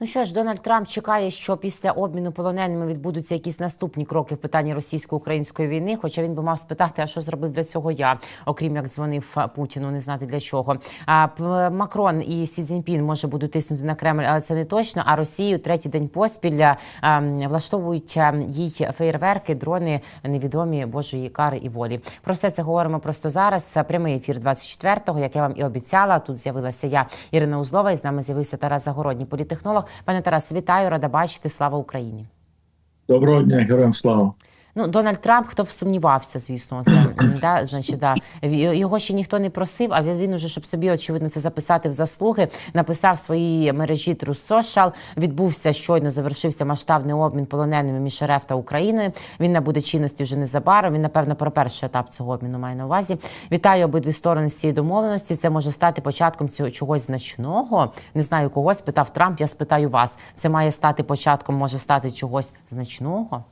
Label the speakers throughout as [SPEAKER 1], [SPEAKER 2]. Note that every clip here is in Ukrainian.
[SPEAKER 1] Ну що ж, Дональд Трамп чекає, що після обміну полоненими відбудуться якісь наступні кроки в питанні російсько-української війни. Хоча він би мав спитати, а що зробив для цього я, окрім як дзвонив Путіну, не знати для чого. А Макрон і Сі Цзіньпін може будуть тиснути на Кремль, але це не точно. А Росію третій день поспіль а, влаштовують їй фейерверки, дрони невідомі Божої кари і волі. Про все це говоримо просто зараз. Прямий ефір 24-го, як я вам і обіцяла. Тут з'явилася я, Ірина Узлова, і з нами з'явився Тарас Загородній, політехнолог. Пане Тарас, вітаю, рада бачити. Слава Україні.
[SPEAKER 2] Доброго дня, героям слава.
[SPEAKER 1] Ну, Дональд Трамп, хто б сумнівався, звісно, це да, значить, да. Його ще ніхто не просив, а він, він уже, щоб собі очевидно це записати в заслуги, написав в своїй мережі Social. Відбувся щойно завершився масштабний обмін полоненими між РФ та Україною. Він набуде чинності вже незабаром. Він, напевно, про перший етап цього обміну має на увазі. Вітаю обидві сторони з цієї домовленості. Це може стати початком цього чогось значного. Не знаю кого спитав Трамп. Я спитаю вас. Це має стати початком, може стати чогось значного.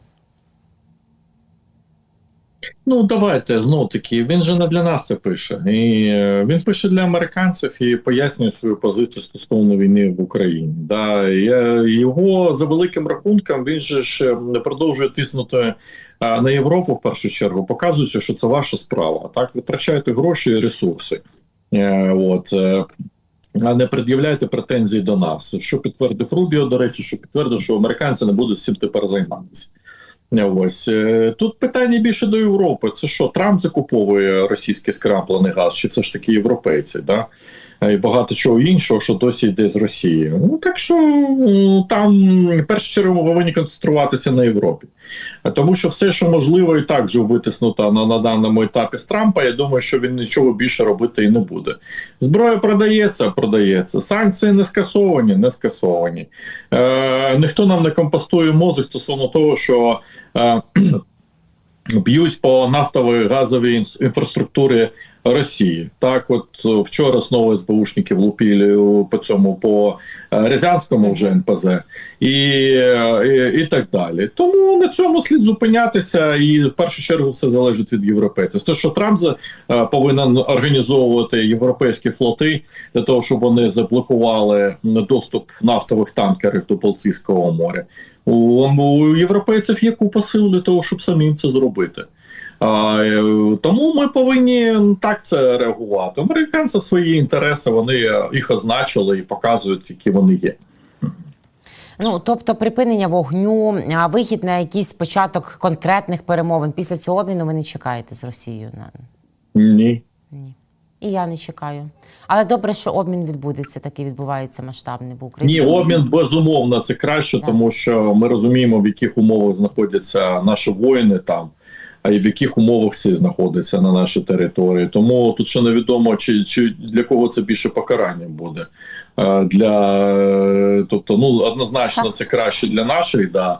[SPEAKER 2] Ну давайте знов таки. Він же не для нас це пише. І е, він пише для американців і пояснює свою позицію стосовно війни в Україні. Да, е, його за великим рахунком він же ж е, продовжує тиснути е, на Європу в першу чергу, показуючи, що це ваша справа. Так, витрачайте гроші і ресурси. Е, от. А не пред'являйте претензії до нас. Що підтвердив Рубіо, до речі, що підтвердив, що американці не будуть цим тепер займатися. Ось е, тут питання більше до Європи. Це що Трамп закуповує російський скраплений газ, чи це ж таки європейці? Да? Е, І багато чого іншого, що досі йде з Росії. Ну так що там першу чергу повинні концентруватися на Європі, Е, тому що все, що можливо, і так вже витиснуто на, на даному етапі з Трампа. Я думаю, що він нічого більше робити і не буде. Зброя продається, продається. Санкції не скасовані, не скасовані. Е, ніхто нам не компостує мозок стосовно того, що е, б'ють по нафтовій газовій інфраструктурі Росії. Так, от е, вчора знову СБУшники влупили у- по цьому по е, Рязанському вже НПЗ і, е, і, і так далі. Тому на цьому слід зупинятися, і в першу чергу все залежить від європейців. Те, що Трамп е, повинен організовувати європейські флоти для того, щоб вони заблокували доступ нафтових танкерів до Балтійського моря. У, у європейців є купа сил для того, щоб самим це зробити. Е, тому ми повинні так це реагувати. Американці свої інтереси вони е, їх означили і показують, які вони є.
[SPEAKER 1] Ну тобто припинення вогню, а вихід на якийсь початок конкретних перемовин після цього обміну ви не чекаєте з Росією на
[SPEAKER 2] Ні.
[SPEAKER 1] ні. І я не чекаю. Але добре, що обмін відбудеться, такий відбувається масштабний, бо
[SPEAKER 2] Ні, обмін безумовно це краще,
[SPEAKER 1] Так.
[SPEAKER 2] тому що ми розуміємо, в яких умовах знаходяться наші воїни там, а й в яких умовах всі знаходяться на нашій території. Тому тут ще невідомо, чи, чи для кого це більше покарання буде. Е, Для тобто, ну однозначно, це краще для наших, да.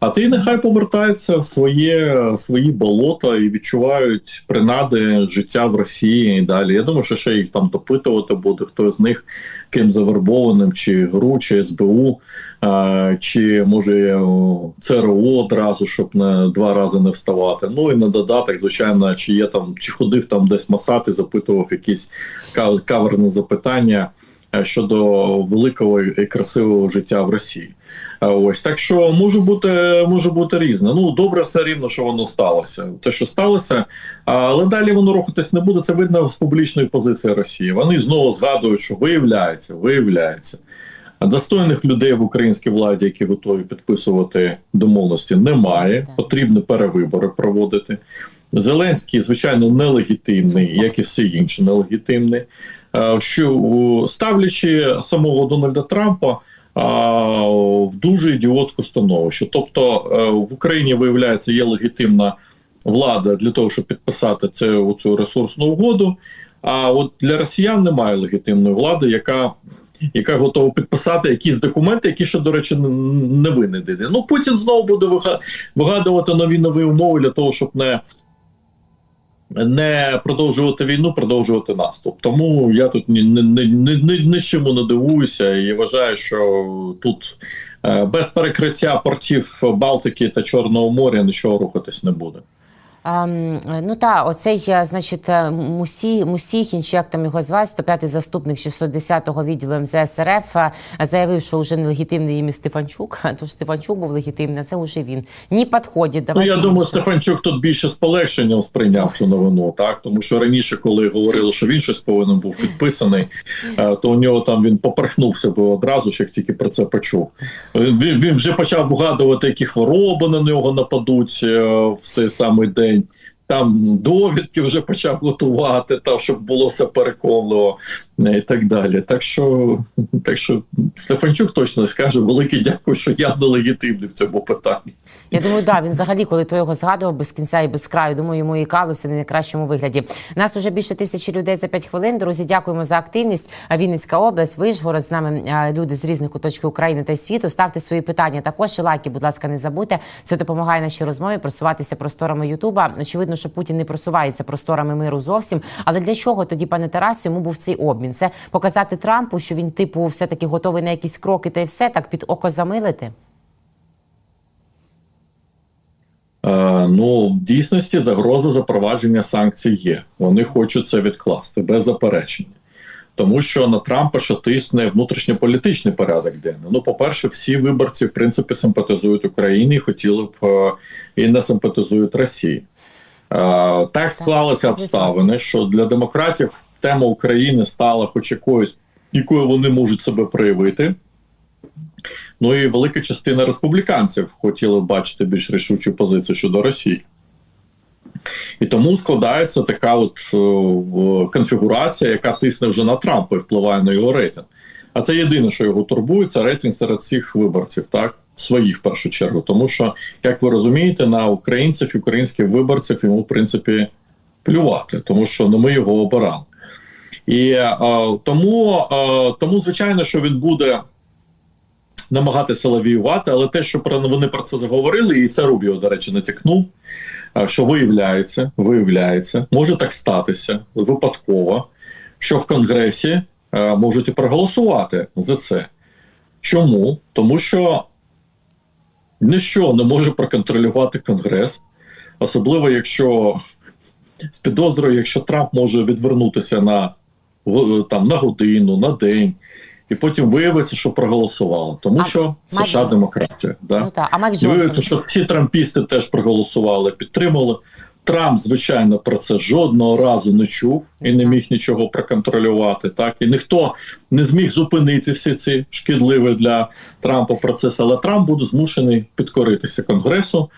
[SPEAKER 2] А ти нехай повертаються в своє свої болота і відчувають принади життя в Росії і далі. Я думаю, що ще їх там допитувати буде, хто з них ким завербованим, чи ГРУ, чи СБУ, чи може ЦРУ одразу, щоб не два рази не вставати. Ну і на додаток, звичайно, чи є там, чи ходив там десь масати, запитував якісь каверні запитання щодо великого і красивого життя в Росії. А Ось так що може бути може бути різне. Ну добре, все рівно, що воно сталося. Те, що сталося, але далі воно рухатись не буде. Це видно з публічної позиції Росії. Вони знову згадують, що виявляється, виявляється. Достойних людей в українській владі, які готові підписувати домовленості, немає. Потрібно перевибори проводити. Зеленський, звичайно, нелегітимний, як і всі інші нелегітимні. Е, Що ставлячи самого Дональда Трампа в дуже ідіотську становище. Тобто е, в Україні виявляється є легітимна влада для того, щоб підписати це цю ресурсну угоду. А от для росіян немає легітимної влади, яка яка готова підписати якісь документи, які ще, до речі, не винайдені. Ну Путін знову буде вига- вигадувати нові нові умови для того, щоб не, не продовжувати війну, продовжувати наступ. Тому я тут ні, ні, ні, ні, ні, чому не дивуюся і вважаю, що тут е, без перекриття портів Балтики та Чорного моря нічого рухатись не буде.
[SPEAKER 1] Ем, ну та оцей, е, значить, е, Мусі, Мусіхін, чи як там його звати, 105-й заступник 610-го відділу МЗС РФ, е, заявив, що вже нелегітимний їм і Стефанчук. Тож Стефанчук був легітимний, а це вже він. Ні підходить.
[SPEAKER 2] Ну, я думаю. Стефанчук тут більше з полегшенням сприйняв цю новину, так тому що раніше, коли говорили, що він щось повинен був підписаний, е, то у нього там він поперхнувся би одразу, ж як тільки про це почув. Е, Він, він вже почав вгадувати, які хвороби на нього нападуть е, в цей самий день. Там довідки вже почав готувати, та щоб було все переконливо і так далі. Так що, так що Стефанчук точно скаже велике дякую, що я нелегітимний в цьому питанні.
[SPEAKER 1] Я думаю, да, він взагалі, коли той його згадував без кінця і без краю, думаю, йому і калося в найкращому вигляді. Нас уже більше тисячі людей за 5 хвилин. Друзі, дякуємо за активність. Вінницька область, Вишгород, з нами люди з різних куточків України та світу. Ставте свої питання. Також лайки, будь ласка, не забудьте. Це допомагає нашій розмові просуватися просторами Ютуба. Очевидно, що Путін не просувається просторами миру зовсім. Але для чого тоді, пане Тарасі, йому був цей обмін? Це показати Трампу, що він, типу, все таки готовий на якісь кроки, та й все так під око замилити.
[SPEAKER 2] Е, ну, в дійсності загроза запровадження санкцій є. Вони хочуть це відкласти без заперечення. Тому що на Трампа ще тисне внутрішньополітичний порядок денний. Ну, по-перше, всі виборці, в принципі, симпатизують Україні і хотіли б е, і не симпатизують Росії. Е, так склалися обставини, що для демократів тема України стала хоч якоюсь, якою вони можуть себе проявити. Ну і велика частина республіканців хотіли бачити більш рішучу позицію щодо Росії. І тому складається така от е, конфігурація, яка тисне вже на Трампа і впливає на його рейтинг. А це єдине, що його турбує, це рейтинг серед всіх виборців, так своїх в першу чергу. Тому що, як ви розумієте, на українців українських виборців йому в принципі плювати, тому що ну, ми його обирали. І е, тому, е, тому, звичайно, що він буде намагатися лавіювати, але те, що про вони про це заговорили, і це Рубіо, до речі, натякнув. Що виявляється, виявляється, може так статися випадково, що в Конгресі е, можуть проголосувати за це. Чому? Тому що ніщо не може проконтролювати Конгрес, особливо якщо з підозрою, якщо Трамп може відвернутися на, там, на годину, на день, і потім виявиться, що проголосували, Тому
[SPEAKER 1] А
[SPEAKER 2] що
[SPEAKER 1] Майк
[SPEAKER 2] США демократія. Да?
[SPEAKER 1] Ну так, а Майк
[SPEAKER 2] Джонсон? виявиться, що всі трампісти теж проголосували, підтримали. Трамп, звичайно, про це жодного разу не чув і не міг нічого проконтролювати. Так і ніхто не зміг зупинити всі ці шкідливі для Трампа процеси. Але Трамп буде змушений підкоритися конгресу,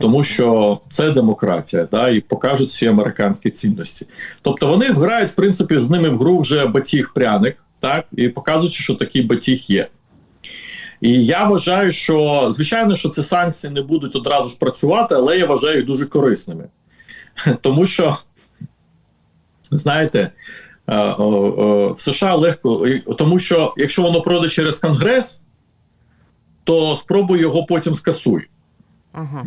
[SPEAKER 2] тому що це демократія, да, і покажуть всі американські цінності. Тобто вони грають, в принципі, з ними в гру вже батіг пряник, так і показуючи, що такий батіг є. І я вважаю, що звичайно, що ці санкції не будуть одразу ж працювати, але я вважаю їх дуже корисними. Тому що, знаєте, е, е, е, в США легко, тому що якщо воно пройде через Конгрес, то спробуй його потім скасуй.
[SPEAKER 1] Ага.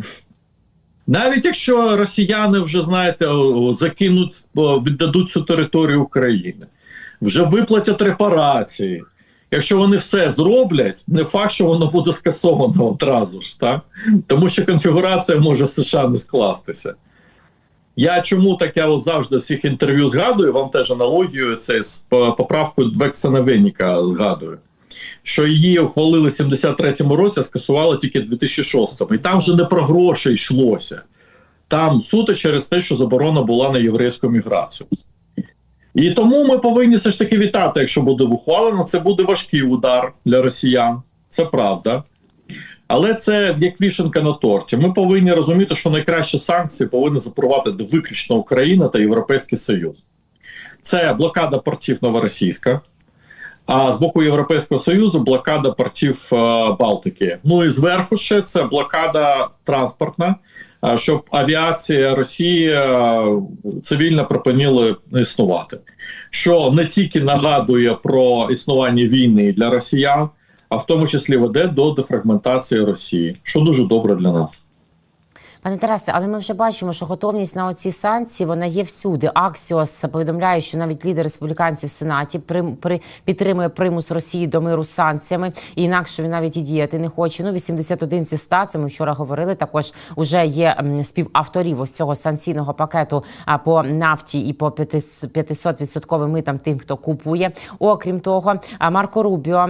[SPEAKER 2] Навіть якщо росіяни вже знаєте, закинуть, віддадуть цю територію України, вже виплатять репарації. Якщо вони все зроблять, не факт, що воно буде скасовано одразу ж, так? Тому що конфігурація може в США не скластися. Я чому так я завжди всіх інтерв'ю згадую, вам теж аналогію це з поправкою Двексена Веніка згадую. Що її ухвалили в 73-му році, а скасували тільки в 2006-му. І там вже не про гроші йшлося. Там суто через те, що заборона була на єврейську міграцію. І тому ми повинні все ж таки вітати, якщо буде ухвалено. Це буде важкий удар для росіян. Це правда. Але це як вішенка на торті. Ми повинні розуміти, що найкращі санкції повинні запровадити виключно Україна та Європейський Союз. Це блокада портів Новоросійська, а з боку Європейського Союзу блокада портів е, Балтики. Ну і зверху ще це блокада транспортна, е, щоб авіація Росії е, цивільно припинила існувати. Що не тільки нагадує про існування війни для росіян, а в тому числі веде до дефрагментації Росії, що дуже добре для нас.
[SPEAKER 1] Пане Тарасе, але ми вже бачимо, що готовність на оці санкції вона є всюди. Аксіос повідомляє, що навіть лідер республіканців в сенаті при, при підтримує примус Росії до миру з санкціями, і інакше він навіть і діяти не хоче. Ну 81 зі 100, це ми вчора говорили. Також уже є співавторів ось цього санкційного пакету по нафті і по 500 відсотковим митам тим, хто купує. Окрім того, Марко Рубіо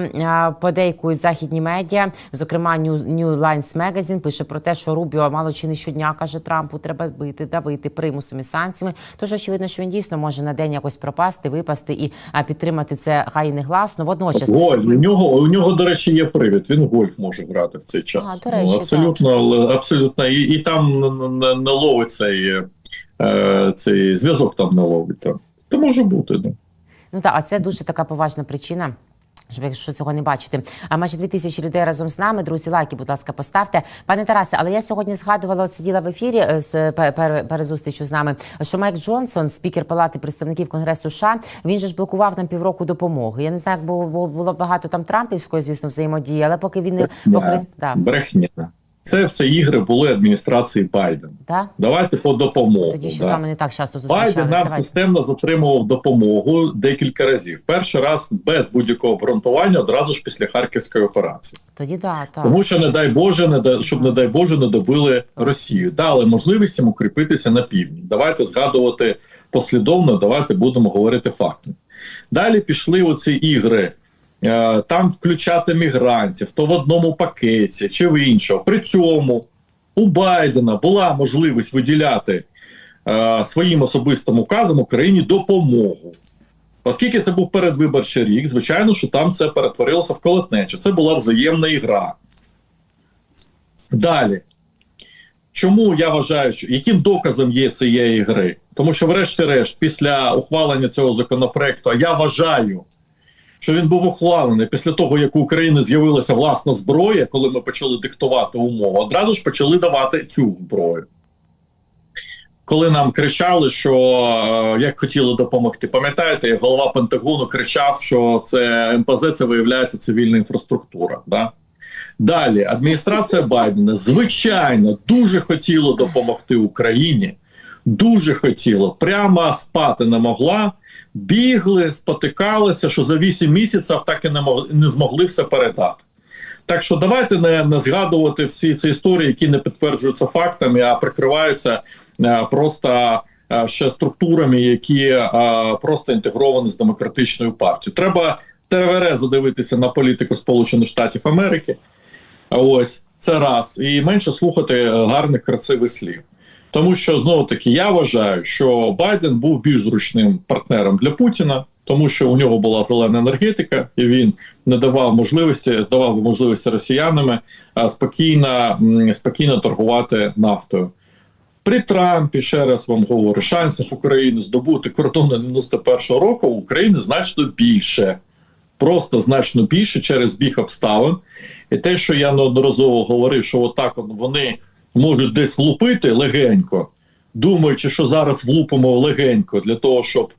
[SPEAKER 1] подейкують західні медіа, зокрема New Lines Magazine, пише про те, що Рубіо мало чи не щодня каже Трампу, треба бити, давити примусом і санкціями. Тож очевидно, що він дійсно може на день якось пропасти, випасти і а, підтримати це хай і не гласно. Водночас
[SPEAKER 2] Гольф. У нього, у нього, до речі, є привід. Він гольф може грати в цей час.
[SPEAKER 1] А, до речі,
[SPEAKER 2] ну, абсолютно, абсолютно. І, і там не ловить цей, е, цей зв'язок там не ловить. Це може бути, да.
[SPEAKER 1] Ну так, а це дуже така поважна причина. Щоб якщо цього не бачити, а майже дві тисячі людей разом з нами. Друзі, лайки, будь ласка, поставте. Пане Тарасе, але я сьогодні згадувала, от сиділа в ефірі е, з пер- пер- з нами. Що Майк Джонсон, спікер Палати представників Конгресу США, він же ж блокував нам півроку допомоги. Я не знаю, як було, було, багато там трампівської, звісно, взаємодії, але поки він не похрест...
[SPEAKER 2] Брехня. Це все ігри були адміністрації Байдена.
[SPEAKER 1] Да?
[SPEAKER 2] Давайте по допомогу.
[SPEAKER 1] Тоді що
[SPEAKER 2] да.
[SPEAKER 1] саме не так часто
[SPEAKER 2] Байден нам
[SPEAKER 1] Давайте.
[SPEAKER 2] системно затримував допомогу декілька разів. Перший раз без будь-якого обґрунтування одразу ж після харківської операції.
[SPEAKER 1] Тоді да, так.
[SPEAKER 2] Тому що, не дай Боже, не да- щоб не дай Боже, не добили Росію. Дали можливість їм укріпитися на півдні. Давайте згадувати послідовно, давайте будемо говорити факти. Далі пішли оці ігри. Е, Там включати мігрантів, то в одному пакеті чи в іншому. При цьому у Байдена була можливість виділяти е, своїм особистим указом Україні допомогу. Оскільки це був передвиборчий рік, звичайно, що там це перетворилося в колотнечу. Це була взаємна ігра. Далі. Чому я вважаю, що яким доказом є цієї гри? Тому що, врешті-решт, після ухвалення цього законопроекту, я вважаю, що він був ухвалений після того, як у України з'явилася власна зброя, коли ми почали диктувати умови, одразу ж почали давати цю зброю. Коли нам кричали, що е, як хотіли допомогти, пам'ятаєте, голова Пентагону кричав, що це НПЗ це виявляється цивільна інфраструктура. Да? Далі адміністрація Байдена звичайно дуже хотіла допомогти Україні, дуже хотіла, прямо спати не могла. Бігли, спотикалися, що за 8 місяців так і не мог, не змогли все передати. Так що давайте не, не згадувати всі ці історії, які не підтверджуються фактами, а прикриваються е, просто е, ще структурами, які е, просто інтегровані з демократичною партією. Треба ТВР задивитися на політику Сполучених Штатів Америки. Ось це раз, і менше слухати гарних красивих слів. Тому що знову таки я вважаю, що Байден був більш зручним партнером для Путіна, тому що у нього була зелена енергетика, і він не давав можливості, давав можливості росіянами спокійно, спокійно торгувати нафтою. При Трампі, ще раз вам говорю, шансів України здобути кордон на 91-го року у України значно більше. Просто значно більше через біг обставин. І те, що я неодноразово говорив, що отак от вони можуть десь влупити легенько, думаючи, що зараз влупимо легенько для того, щоб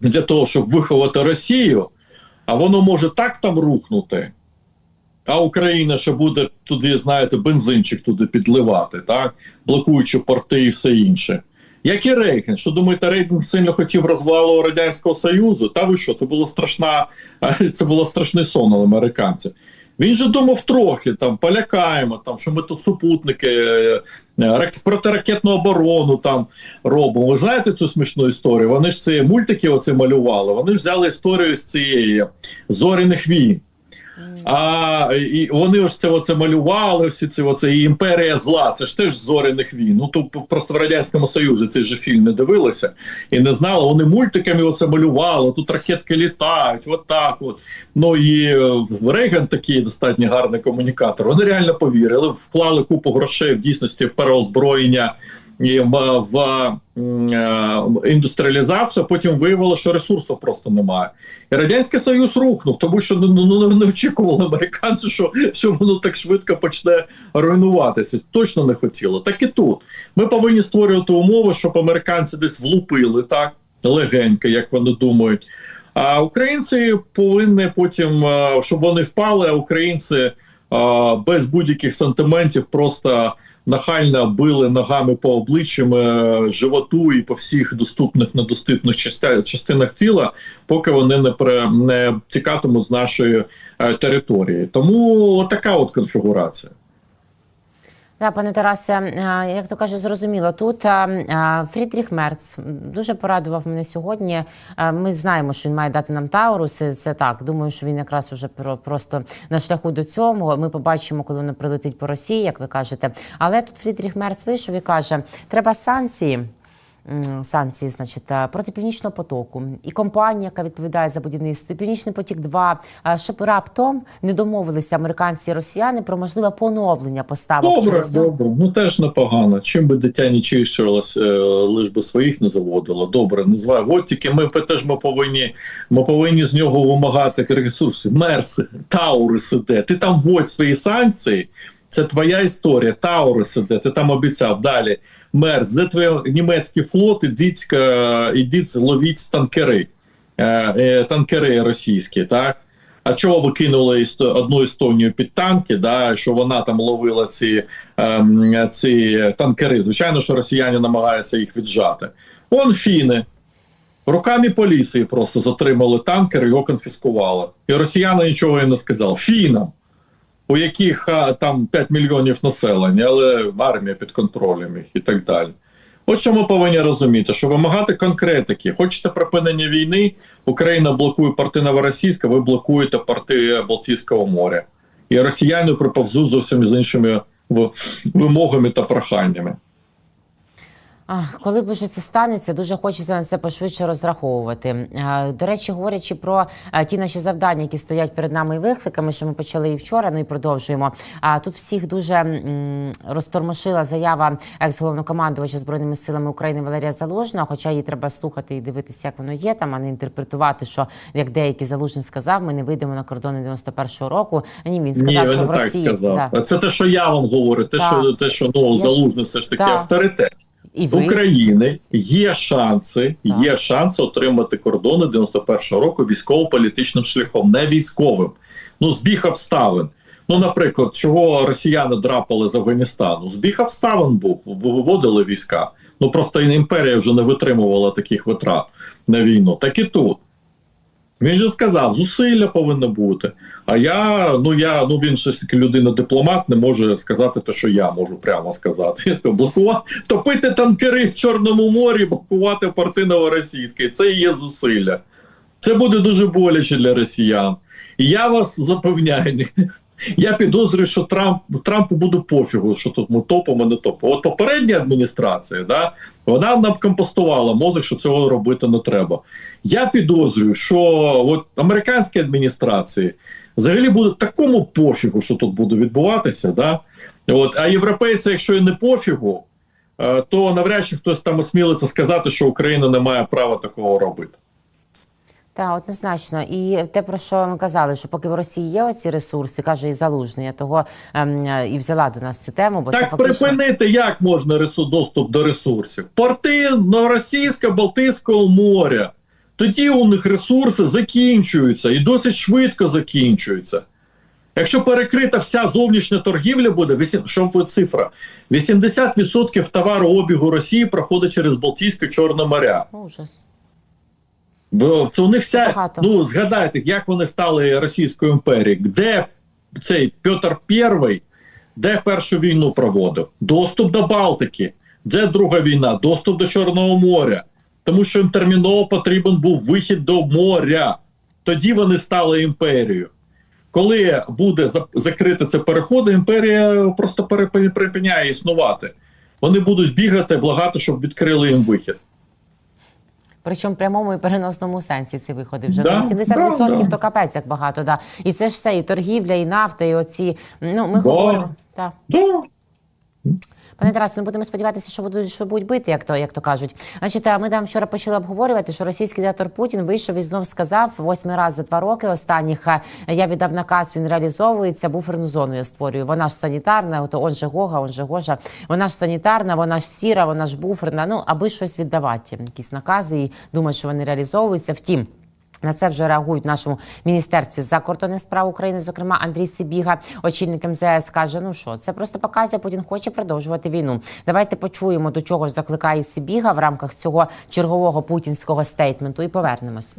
[SPEAKER 2] для того, щоб виховати Росію, а воно може так там рухнути, а Україна ще буде туди, знаєте, бензинчик туди підливати, так? блокуючи порти і все інше. Як і Рейган, що думаєте, Рейган сильно хотів розвалу Радянського Союзу? Та ви що? Це було страшна, це було страшний сон американців. Він же думав трохи там полякаємо, там що ми тут супутники, е, рак- протиракетну оборону там робимо. Ви знаєте цю смішну історію? Вони ж ці мультики оце малювали. Вони взяли історію з цієї зоряних війн. А і вони ось це оце малювали, всі ці оце і імперія зла. Це ж теж зоряних війн. Ну тут просто в радянському союзі цей же фільм не дивилися і не знали. Вони мультиками оце малювали. Тут ракетки літають, от так. От ну і е, Рейган такий достатньо гарний комунікатор. Вони реально повірили, вклали купу грошей в дійсності в переозброєння. В, в е, індустріалізацію, потім виявилося, що ресурсів просто немає. І Радянський Союз рухнув, тому що ну, ну, не очікували американці, що, що воно так швидко почне руйнуватися. Точно не хотіло. Так і тут. Ми повинні створювати умови, щоб американці десь влупили так легенько, як вони думають. А українці повинні потім, е, щоб вони впали, а українці е, без будь-яких сантиментів просто нахально били ногами по обличчям, е, животу і по всіх доступних недоступних частинах тіла, поки вони не при не тікатимуть з нашої е, території. Тому така от конфігурація.
[SPEAKER 1] Да, пане Тарасе, е, як то каже, зрозуміло. Тут е, е, Фрідріх Мерц дуже порадував мене сьогодні. Ми знаємо, що він має дати нам Таурус. Це так. Думаю, що він якраз уже про- просто на шляху до цього. Ми побачимо, коли воно прилетить по Росії, як ви кажете. Але тут Фрідріх Мерц вийшов і каже: треба санкції. Санкції, значить, е, проти північного потоку і компанія, яка відповідає за будівництво, Північний потік 2 е, щоб раптом не домовилися американці і росіяни про можливе поновлення поставок
[SPEAKER 2] Добре,
[SPEAKER 1] через
[SPEAKER 2] добре. Ну теж непогано. Чим би дитя не чищувалось, е, лиш би своїх не заводило. Добре, не звай. От тільки ми теж ми повинні, ми повинні з нього вимагати ресурси. Мерси, Тауриси, де ти там вводь свої санкції. Це твоя історія. Тауриси, де ти там обіцяв далі. Мерц, де твій німецький флот? Ідіть, е, ідіть ловіть танкери, е, е, танкери російські, так. А чого ви кинули одну Естонію під танки? Да, що вона там ловила ці, ем, ці танкери? Звичайно, що росіяни намагаються їх віджати. Он фіни. Руками поліції просто затримали танкер, його конфіскували. І росіяни нічого їм не сказали. Фінам, у яких там 5 мільйонів населення, але армія під контролем їх і так далі. От що ми повинні розуміти, що вимагати конкретики. Хочете припинення війни, Україна блокує порти Новоросійська, ви блокуєте порти Балтійського моря. І росіяни приповзуть зовсім з іншими вимогами та проханнями.
[SPEAKER 1] Ах, коли б вже це станеться, дуже хочеться на це пошвидше розраховувати. До речі, говорячи про е, ті наші завдання, які стоять перед нами і викликами, що ми почали і вчора, ну і продовжуємо. А тут всіх дуже розтормошила заява екс-головнокомандувача збройними силами України Валерія Залужного. Хоча її треба слухати і дивитися, як воно є там, а не інтерпретувати, що як деякий залужний сказав, ми не вийдемо на кордони 91-го року. Ні, він сказав,
[SPEAKER 2] Ні,
[SPEAKER 1] що
[SPEAKER 2] він
[SPEAKER 1] в
[SPEAKER 2] так
[SPEAKER 1] Росії
[SPEAKER 2] сказав.
[SPEAKER 1] Да.
[SPEAKER 2] Це те, що я вам говорю, те,
[SPEAKER 1] Так.
[SPEAKER 2] що те, що ну залужний все ж таки
[SPEAKER 1] Так.
[SPEAKER 2] авторитет.
[SPEAKER 1] І ви
[SPEAKER 2] України є шанси,
[SPEAKER 1] Так.
[SPEAKER 2] є шанс отримати кордони 91-го року військово-політичним шляхом, не військовим. Ну, збіг обставин. Ну, наприклад, чого росіяни драпали з Афганістану? Збіг обставин був, виводили війська. Ну просто імперія вже не витримувала таких витрат на війну. Так і тут. Він же сказав, зусилля повинно бути. А я, ну я, ну він ж таки людина дипломат, не може сказати те, що я можу прямо сказати. Він сказав, блокувати, топити танкери в Чорному морі, блокувати порти новоросійське. Це і є зусилля. Це буде дуже боляче для росіян. І я вас запевняю, я підозрюю, що Трамп Трампу буде пофігу, що тут ми топимо, не топимо. От попередня адміністрація, да, вона нам компостувала мозок, що цього робити не треба. Я підозрюю, що от американські адміністрації взагалі буде такому пофігу, що тут буде відбуватися. Да? От, а європейці, якщо і не пофігу, е, то навряд чи хтось там осмілиться сказати, що Україна не має права такого робити.
[SPEAKER 1] Так, однозначно. І те, про що ми казали, що поки в Росії є оці ресурси, каже і залужний, я того ем, е, і взяла до нас цю тему, бо це
[SPEAKER 2] Так
[SPEAKER 1] фактично...
[SPEAKER 2] припинити, як можна ресу, доступ до ресурсів? Порти Новоросійська, Балтійського моря. Тоді у них ресурси закінчуються і досить швидко закінчуються. Якщо перекрита вся зовнішня торгівля буде, що ви цифра? 80% товарообігу Росії проходить через Балтійське Чорне моря.
[SPEAKER 1] Ужас.
[SPEAKER 2] Бо Це них вся,
[SPEAKER 1] Багато.
[SPEAKER 2] ну згадайте, як вони стали Російською імперією, де цей Петр І, де першу війну проводив? Доступ до Балтики, де друга війна, доступ до Чорного моря. Тому що їм терміново потрібен був вихід до моря. Тоді вони стали імперією. Коли буде за- закрите це переходи, імперія просто перепи- припиняє існувати. Вони будуть бігати, благати, щоб відкрили їм вихід.
[SPEAKER 1] Причому прямому і переносному сенсі ці виходи вже
[SPEAKER 2] Да,
[SPEAKER 1] на 80%
[SPEAKER 2] да, да.
[SPEAKER 1] то капець як багато. Да. І це ж все, і торгівля, і нафта, і оці. Ну, ми
[SPEAKER 2] Да.
[SPEAKER 1] говоримо. Да.
[SPEAKER 2] Да.
[SPEAKER 1] Пане Тарас, ми будемо сподіватися, що будуть що будуть бити, як то як то кажуть. Значить, а ми там вчора почали обговорювати, що російський диктатор Путін вийшов і знов сказав восьмий раз за два роки останніх. Я віддав наказ, він реалізовується. Буферну зону я створюю. Вона ж санітарна, ото он же Гога, он же Гожа. Вона ж санітарна, вона ж сіра, вона ж буферна. Ну аби щось віддавати, якісь накази і думаю, що вони реалізовуються. Втім. На це вже реагують в нашому міністерстві закордонних справ України. Зокрема, Андрій Сибіга, очільник МЗС, каже: ну що, це просто показує, Путін хоче продовжувати війну. Давайте почуємо, до чого ж закликає Сибіга в рамках цього чергового путінського стейтменту, і повернемось.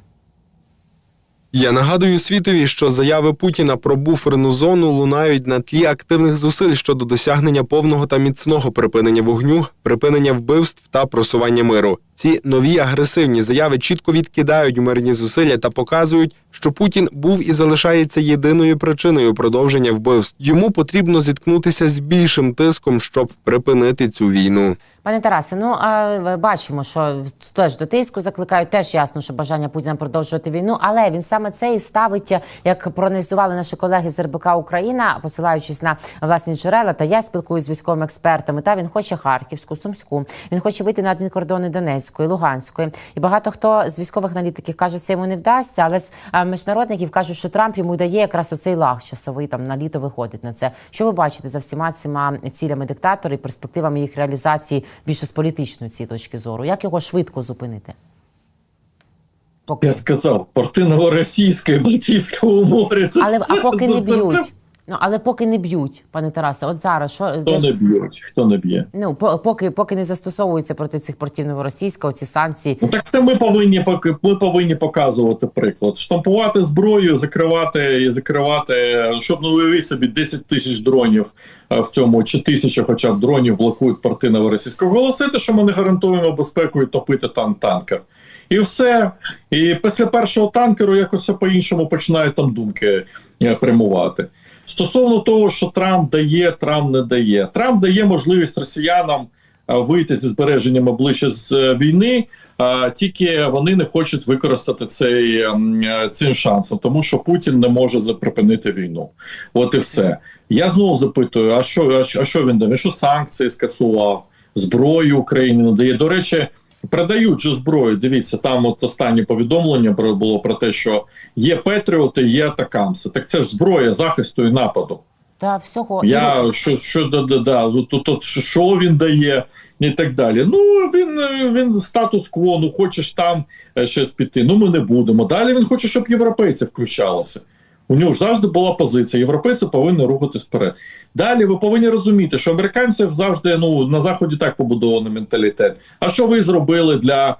[SPEAKER 3] Я нагадую світові, що заяви Путіна про буферну зону лунають на тлі активних зусиль щодо досягнення повного та міцного припинення вогню, припинення вбивств та просування миру. Ці нові агресивні заяви чітко відкидають мирні зусилля та показують, що Путін був і залишається єдиною причиною продовження вбивств. Йому потрібно зіткнутися з більшим тиском, щоб припинити цю війну.
[SPEAKER 1] Пане Тарасе, ну а бачимо, що теж до тиску закликають. Теж ясно, що бажання Путіна продовжувати війну, але він саме це і ставить, як проаналізували наші колеги з РБК Україна, посилаючись на власні джерела. Та я спілкуюсь з військовими експертами. Та він хоче Харківську, Сумську. Він хоче вийти на адмінкордони Донецької, Луганської. І багато хто з військових аналітиків каже, це йому не вдасться. Але з міжнародників кажуть, що Трамп йому дає якраз оцей лаг часовий там на літо виходить на це. Що ви бачите за всіма цими цілями диктатора і перспективами їх реалізації більше з політичної цієї точки зору? Як його швидко зупинити? Поки.
[SPEAKER 2] Я сказав, порти новоросійської, Балтійського моря. Це
[SPEAKER 1] Але
[SPEAKER 2] все-
[SPEAKER 1] а поки
[SPEAKER 2] це
[SPEAKER 1] не б'ють. Ну але поки не б'ють, пане Тарасе, от зараз що
[SPEAKER 2] Хто не б'ють, хто не б'є.
[SPEAKER 1] ну по- поки поки не застосовуються проти цих портів новоросійського ці санкції.
[SPEAKER 2] Ну так це ми повинні поки ми повинні показувати приклад. Штампувати зброю, закривати і закривати, щоб ну уяви собі 10 тисяч дронів е, в цьому чи тисяча, хоча б дронів блокують порти новоросійського. Голосити, що ми не гарантуємо безпеку і топити там танкер. І все. І після першого танкеру якось по-іншому починають там думки е, прямувати. Стосовно того, що Трамп дає, Трамп не дає. Трамп дає можливість росіянам е, вийти зі збереженням обличчя з е, війни, тільки вони не хочуть використати цей ем, цим шансом, тому що Путін не може припинити війну. От і все. Я знову запитую: а що, а що- він дає? Що санкції скасував, зброю Україні надає? До речі. Продають же зброю. Дивіться, там от останнє повідомлення було про те, що є Петріоти, є атакамси. Так це ж зброя захисту і нападу.
[SPEAKER 1] Та всього
[SPEAKER 2] Я що, що да, да, да, тут, тут що- що він дає і так далі. Ну він, він статус-кво, ну хочеш там е, щось піти. Ну ми не будемо. Далі він хоче, щоб європейці включалися. У нього ж завжди була позиція. Європейці повинні рухатись вперед. Далі ви повинні розуміти, що американців завжди ну на заході так побудований менталітет. А що ви зробили для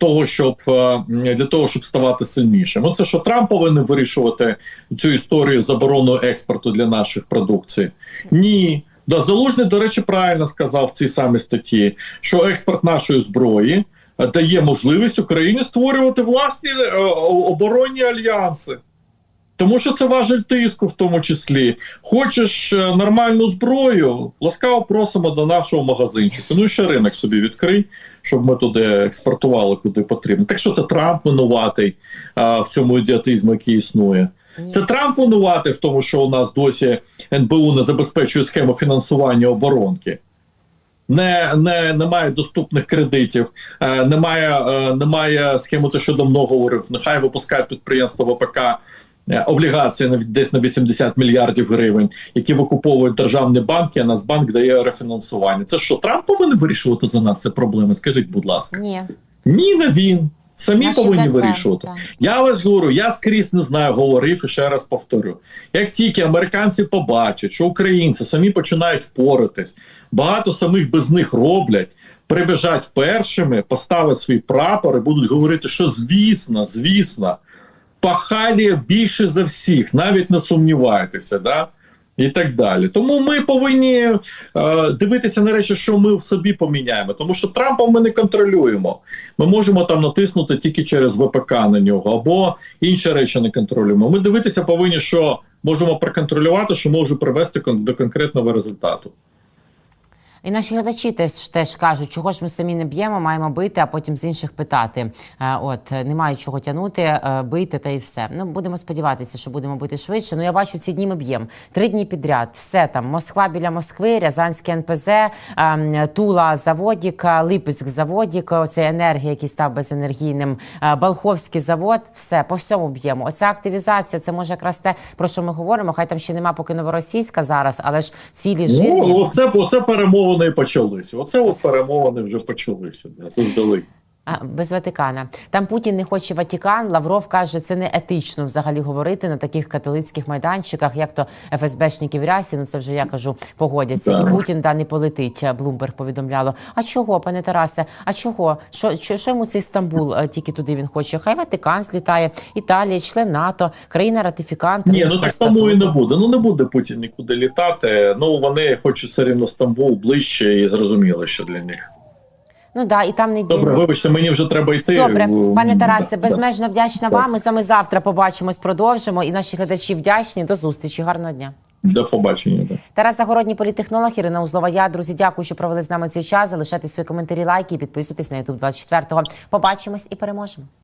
[SPEAKER 2] того, щоб е, для того, щоб ставати сильнішим? Оце що Трамп повинен вирішувати цю історію заборону експорту для наших продукцій? Ні. Да, Залужний, до речі, правильно сказав в цій самій статті, що експорт нашої зброї е, дає можливість Україні створювати власні е, оборонні альянси. Тому що це важель тиску, в тому числі. Хочеш е, нормальну зброю, ласкаво просимо до нашого магазинчику. Ну і ще ринок собі відкрий, щоб ми туди експортували куди потрібно. Так що це Трамп винуватий а, в цьому ідіотизму, який існує. Це Трамп винуватий в тому, що у нас досі НБУ не забезпечує схему фінансування оборонки. Не, не, немає доступних кредитів, е, немає, е, немає схеми, те, що давно говорив. Нехай випускають підприємства ВПК облігації на десь на 80 мільярдів гривень, які викуповують державні банки, а Нацбанк дає рефінансування. Це що Трамп повинен вирішувати за нас ці проблеми? Скажіть, будь ласка,
[SPEAKER 1] ні.
[SPEAKER 2] ні, не він. Самі
[SPEAKER 1] Наші
[SPEAKER 2] повинні
[SPEAKER 1] президенти,
[SPEAKER 2] вирішувати.
[SPEAKER 1] так.
[SPEAKER 2] Я вас говорю, я скрізь не знаю, говорив і ще раз повторю. Як тільки американці побачать, що українці самі починають впоратись, багато самих без них роблять, прибіжать першими, поставять свій прапор і будуть говорити, що звісно, звісно, пахалі більше за всіх, навіть не сумнівайтеся, да? І так далі. Тому ми повинні е, дивитися на речі, що ми в собі поміняємо. Тому що Трампа ми не контролюємо. Ми можемо там натиснути тільки через ВПК на нього, або інші речі не контролюємо. Ми дивитися повинні, що можемо проконтролювати, що може привести до конкретного результату.
[SPEAKER 1] І наші глядачі теж теж кажуть, чого ж ми самі не б'ємо, маємо бити, а потім з інших питати. Е, От немає чого тягнути, е, бити та і все. Ну будемо сподіватися, що будемо бити швидше. Ну я бачу, ці дні ми б'ємо три дні підряд. Все там Москва біля Москви, Рязанське НПЗ, ем, Тула заводік, е, Липецьк заводік, оцей енергія, який став безенергійним, Балховський завод. Все по всьому б'ємо. Оця активізація, це може якраз те, про що ми говоримо. Хай там ще нема поки новоросійська зараз, але ж цілі жирні.
[SPEAKER 2] Ну, оце, оце перемовини почалися. Оце от перемовини вже почалися. Да, заздалегідь.
[SPEAKER 1] А, без Ватикана. Там Путін не хоче Ватикан. Лавров каже, це не етично взагалі говорити на таких католицьких майданчиках, як то ФСБшники в рясі. Ну це вже я кажу, погодяться.
[SPEAKER 2] Так.
[SPEAKER 1] І Путін да не полетить. Блумберг повідомляло. А чого, пане Тарасе? А чого? Що, що, що йому цей Стамбул е, тільки туди він хоче? Хай Ватикан злітає, Італія, член НАТО, країна ратифікант.
[SPEAKER 2] Ні, ну так тому і не буде. Ну не буде Путін нікуди літати. Ну вони хочуть все рівно Стамбул ближче і зрозуміло, що для них.
[SPEAKER 1] Ну да, і там не
[SPEAKER 2] Добре, вибачте, мені вже треба йти.
[SPEAKER 1] Добре, пане Тарасе,
[SPEAKER 2] да.
[SPEAKER 1] безмежно вдячна вам. Ми з вами завтра побачимось, продовжимо. І наші глядачі вдячні. До зустрічі. Гарного дня.
[SPEAKER 2] До побачення. Да.
[SPEAKER 1] Тарас Загородній політтехнолог, Ірина Узлова. Я друзі, дякую, що провели з нами цей час. Залишайте свої коментарі, лайки і підписуйтесь на YouTube 24-го. Побачимось і переможемо.